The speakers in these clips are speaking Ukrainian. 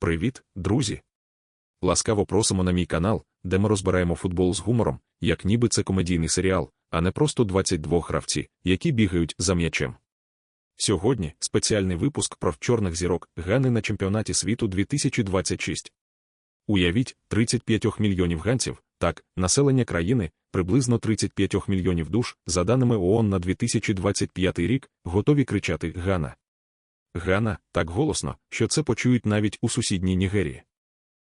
Привіт, друзі! Ласкаво просимо на мій канал, де ми розбираємо футбол з гумором, як ніби це комедійний серіал, а не просто 22 гравці, які бігають за м'ячем. Сьогодні спеціальний випуск про чорних зірок Гани на чемпіонаті світу 2026. Уявіть, 35 мільйонів ганців, так, населення країни, приблизно 35 мільйонів душ, за даними ООН на 2025 рік, готові кричати Гана. Гана так голосно, що це почують навіть у сусідній Нігерії.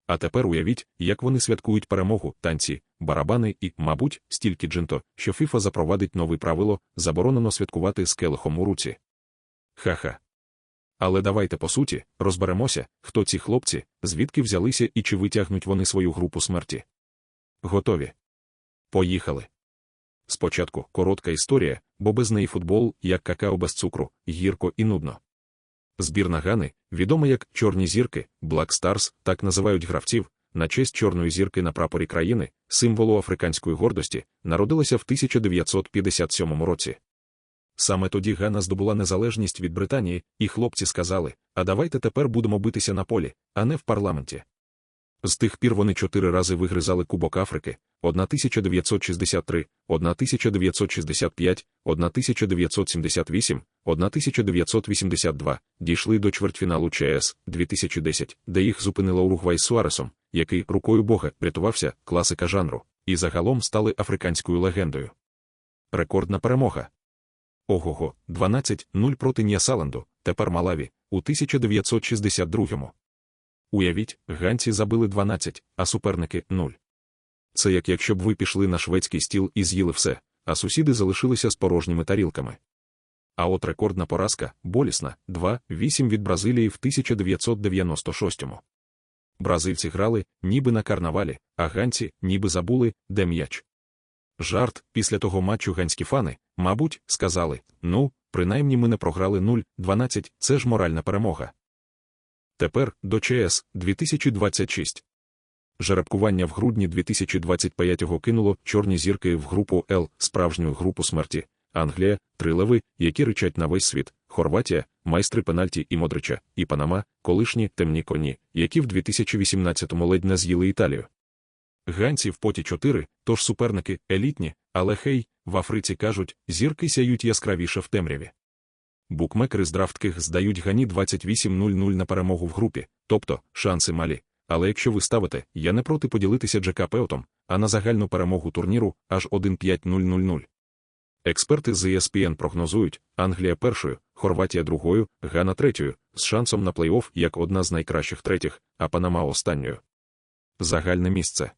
А тепер уявіть, як вони святкують перемогу, танці, барабани і, мабуть, стільки джинто, що Фіфа запровадить нове правило заборонено святкувати з келихом у руці. Ха-ха. Але давайте по суті розберемося, хто ці хлопці, звідки взялися і чи витягнуть вони свою групу смерті. Готові. Поїхали. Спочатку коротка історія, бо без неї футбол, як какао без цукру, гірко і нудно. Збірна Гани, відома як Чорні зірки, Black Stars, так називають гравців, на честь чорної зірки на прапорі країни, символу африканської гордості, народилася в 1957 році. Саме тоді Гана здобула незалежність від Британії, і хлопці сказали: а давайте тепер будемо битися на полі, а не в парламенті. З тих пір вони чотири рази вигризали Кубок Африки 1963, 1965, 1978, 1982, дійшли до чвертьфіналу ЧС 2010, де їх зупинила Уругвай Суаресом, який рукою Бога рятувався, класика жанру, і загалом стали африканською легендою. Рекордна перемога. Ого-го, 12-0 проти Ніасаланду, тепер Малаві, у 1962-му. Уявіть, ганці забили 12, а суперники 0. Це як якщо б ви пішли на шведський стіл і з'їли все, а сусіди залишилися з порожніми тарілками. А от рекордна поразка болісна 2-8 від Бразилії в 1996-му. Бразильці грали, ніби на карнавалі, а ганці ніби забули, де м'яч. Жарт після того матчу ганські фани, мабуть, сказали: ну, принаймні ми не програли 0-12, це ж моральна перемога. Тепер до ЧС 2026. Жеребкування в грудні 2025-го кинуло чорні зірки в групу Л, справжню групу смерті, Англія, три леви, які ричать на весь світ, Хорватія, майстри пенальті і Модрича, і Панама, колишні темні коні, які в 2018-му ледь не з'їли Італію. Ганці в поті чотири, тож суперники елітні, але хей, в Африці кажуть, зірки сяють яскравіше в темряві. Букмекери з драфтких здають гані 28-0-0 на перемогу в групі, тобто шанси малі. Але якщо ви ставите, я не проти поділитися Джека Пеотом, а на загальну перемогу турніру аж 1-5-0-0-0. Експерти з ESPN прогнозують Англія першою, Хорватія другою, Гана третьою, з шансом на плей-офф як одна з найкращих третіх, а Панама останньою. Загальне місце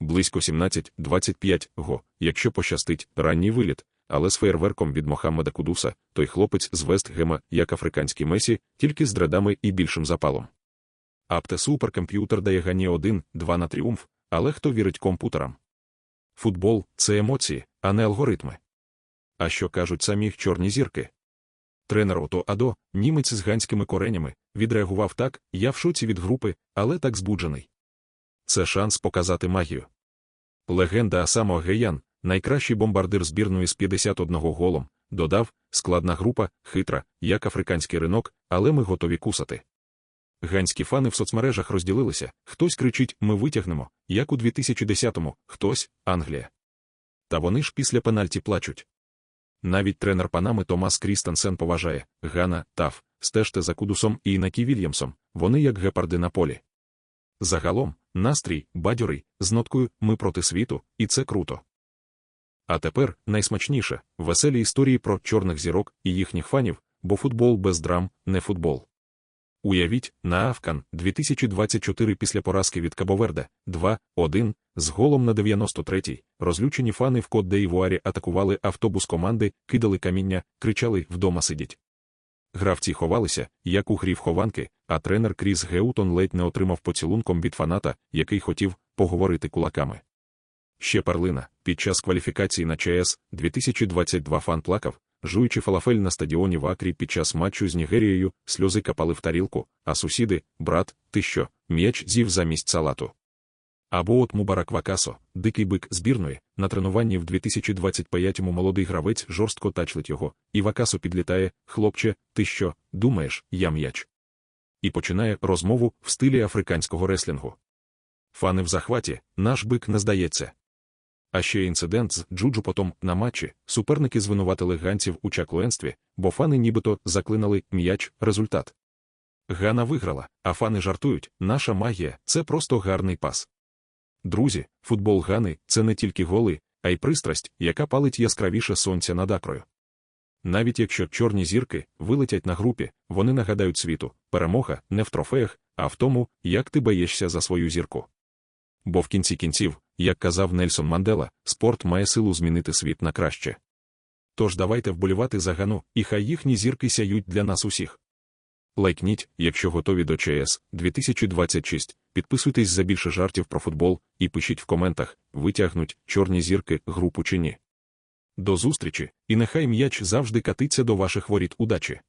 близько 17-25 го, якщо пощастить, ранній виліт, але з фейерверком від Мохаммеда Кудуса, той хлопець з Вестгема, як африканський Месі, тільки з дредами і більшим запалом. Апте суперкомп'ютер дає гані 1-2 на тріумф, але хто вірить комп'ютерам? Футбол це емоції, а не алгоритми. А що кажуть самі чорні зірки? Тренер Ото Адо, німець з ганськими коренями, відреагував так: я в шоці від групи, але так збуджений. Це шанс показати магію. Легенда Асамо Геян, найкращий бомбардир збірної з 51 голом, додав складна група, хитра, як африканський ринок, але ми готові кусати. Ганські фани в соцмережах розділилися хтось кричить Ми витягнемо, як у 2010-му, хтось Англія. Та вони ж після пенальті плачуть. Навіть тренер Панами Томас Крістенсен поважає Гана, Таф, стежте за Кудусом і Інакі Вільямсом, вони як гепарди на полі. Загалом, настрій, бадьорий, з ноткою Ми проти світу, і це круто. А тепер найсмачніше веселі історії про чорних зірок і їхніх фанів, бо футбол без драм не футбол. Уявіть, на Афкан 2024 після поразки від Кабоверде 2-1 з голом на 93-й. Розлючені фани в кот де івуарі атакували автобус команди, кидали каміння, кричали вдома сидіть. Гравці ховалися, як у грі в хованки, а тренер Кріс Геутон ледь не отримав поцілунком від фаната, який хотів поговорити кулаками. Ще перлина під час кваліфікації на ЧС 2022 фан плакав, жуючи фалафель на стадіоні в Акрі під час матчу з Нігерією, сльози капали в тарілку, а сусіди, брат, ти що, м'яч з'їв замість салату. Або от Мубарак Вакасо, дикий бик збірної, на тренуванні в 2025-му молодий гравець жорстко тачлить його, і Вакасо підлітає, хлопче, ти що, думаєш, я м'яч. і починає розмову в стилі африканського реслінгу. Фани в захваті, наш бик не здається. А ще інцидент з Джуджу потом на матчі суперники звинуватили ганців у чаклуенстві, бо фани нібито заклинали м'яч результат. Гана виграла, а фани жартують, наша магія це просто гарний пас. Друзі, футбол Гани це не тільки голи, а й пристрасть, яка палить яскравіше сонця над акрою. Навіть якщо чорні зірки вилетять на групі, вони нагадають світу, перемога не в трофеях, а в тому, як ти боєшся за свою зірку. Бо в кінці кінців, як казав Нельсон Мандела, спорт має силу змінити світ на краще. Тож давайте вболівати за Гану, і хай їхні зірки сяють для нас усіх. Лайкніть, якщо готові до ЧС 2026, підписуйтесь за більше жартів про футбол і пишіть в коментах, витягнуть чорні зірки групу чи ні. До зустрічі, і нехай м'яч завжди катиться до ваших воріт удачі.